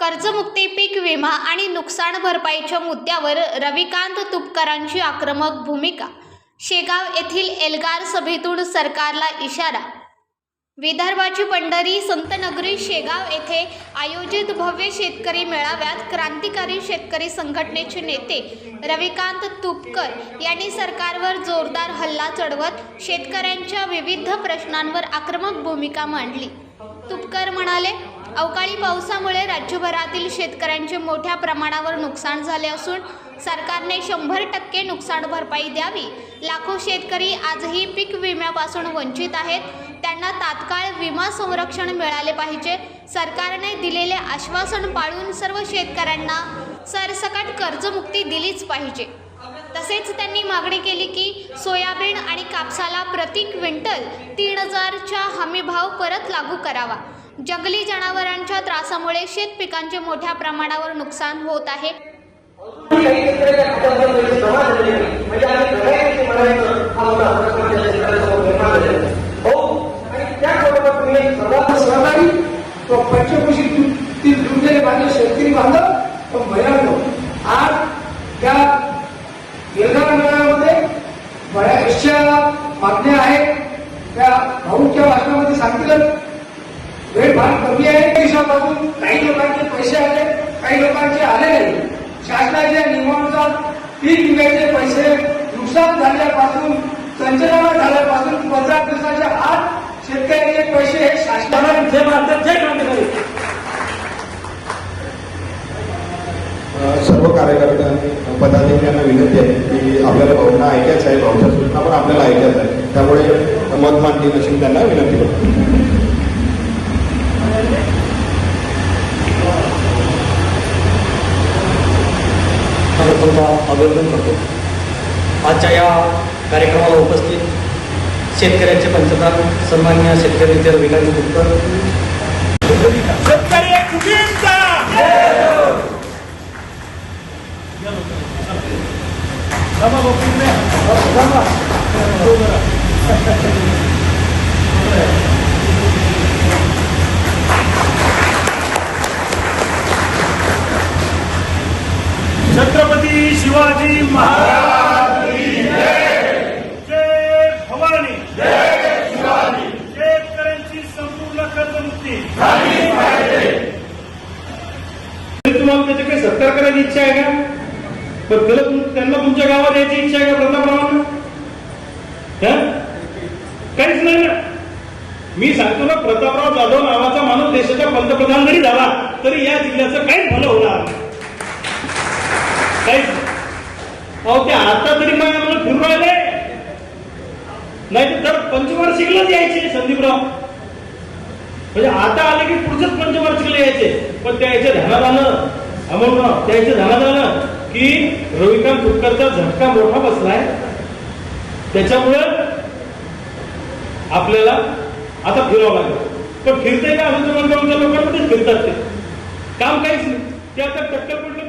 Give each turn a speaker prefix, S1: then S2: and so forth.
S1: कर्जमुक्ती पीक विमा आणि नुकसान भरपाईच्या मुद्द्यावर रविकांत तुपकरांची आक्रमक भूमिका. शेगाव येथील एल्गार सभेतून सरकारला इशारा. विदर्भाची पंढरी संतनगरी शेगाव येथे आयोजित भव्य शेतकरी मेळाव्यात क्रांतिकारी शेतकरी संघटनेचे नेते रविकांत तुपकर यांनी सरकारवर जोरदार हल्ला चढवत शेतकऱ्यांच्या विविध प्रश्नांवर आक्रमक भूमिका मांडली. तुपकर म्हणाले अवकाळी पावसामुळे राज्यभरातील शेतकऱ्यांचे मोठ्या प्रमाणावर नुकसान झाले असून सरकारने शंभर टक्के नुकसान भरपाई द्यावी. लाखो शेतकरी आजही पीक विम्यापासून वंचित आहेत. त्यांना तात्काळ विमा संरक्षण मिळाले पाहिजे. सरकारने दिलेले आश्वासन पाळून सर्व शेतकऱ्यांना सरसकट कर्जमुक्ती दिलीच पाहिजे. तसेच त्यांनी मागणी केली की सोयाबीन आणि कापसाला प्रति क्विंटल तीन हजारच्या हमीभाव परत लागू करावा. जंगली जनावरांच्या त्रासामुळे शेत पिकांचे मोठ्या प्रमाणावर नुकसान होत आहे.
S2: काही शेतकऱ्याच्या खात्यावर पैसे जमा झालेले नाही. म्हणजे आम्ही घड्याळाचे म्हणायचं हा मोठा प्रश्न त्या शेतकऱ्यासमोर निर्माण झालेला आहे. हो आणि त्याबरोबर तुम्ही सर्वात
S3: सहकारी तो पंचकृषी ती दुर्जने बांधले शेतकरी बांधव तो महिलांनो आज त्या येरगाव बऱ्याचशा मागण्या आहेत. त्या भाऊच्या भाषणामध्ये सांगितलं. वेळ फार कमी आहे देशापासून काही लोकांचे पैसे आले काही लोकांचे आले नाही. शासनाच्या नियमानुसार पीक विम्याचे पैसे नुकसान झाल्यापासून संचलना झाल्यापासून पंधरा दिवसाच्या आत शेतकऱ्यांचे पैसे हे शासनाला
S4: सर्व कार्यकर्त्या पदाधिकाऱ्यांना विनंती आहे की आपल्याला भावना ऐकायचं आहे भाऊच्या सूचना पण आपल्याला ऐकायचं आहे त्यामुळे मत मांडली नसून त्यांना विनंती करतो.
S5: अभिनंदन करतो. आजच्या या कार्यक्रमाला उपस्थित शेतकऱ्यांचे पंतप्रधान सन्मान्य शेतकरी नेते रविकांत गुप्तर
S6: शेतकरी कुटींचा छत्रपती शिवाजी महाराज की जय. भवानी. शेतकऱ्यांची संपूर्ण कर्जमुक्ती. तुम्हाला त्याची काही सत्कार करायची इच्छा आहे का? पण त्याला त्यांना तुमच्या गावात यायची इच्छा आहे का प्रतापरावांना काहीच नाही ना. मी सांगतो ना प्रतापराव जाधव नावाचा माणूस देशाचा पंतप्रधान जरी झाला तरी या जिल्ह्याचं काहीच भलं होणार काहीच अहो ते आता तरी मग आम्हाला फिरून राहिले. नाही तर पंचवार्षिकलाच यायचे संदीपराव. म्हणजे आता आले की पुढचंच पंचवार्षिकला यायचे. पण त्या याच्या ध्यानात आलं अमोल त्या याच्या ध्यानात आलं की रविकांत कुटकरचा झटका मोठा बसलाय. त्याच्यामुळं आपल्याला आता फिरावं लागेल. पण फिरते का अजून लोकांमध्ये फिरतात ते. काम काहीच नाही. ते आता टक्कर पडलं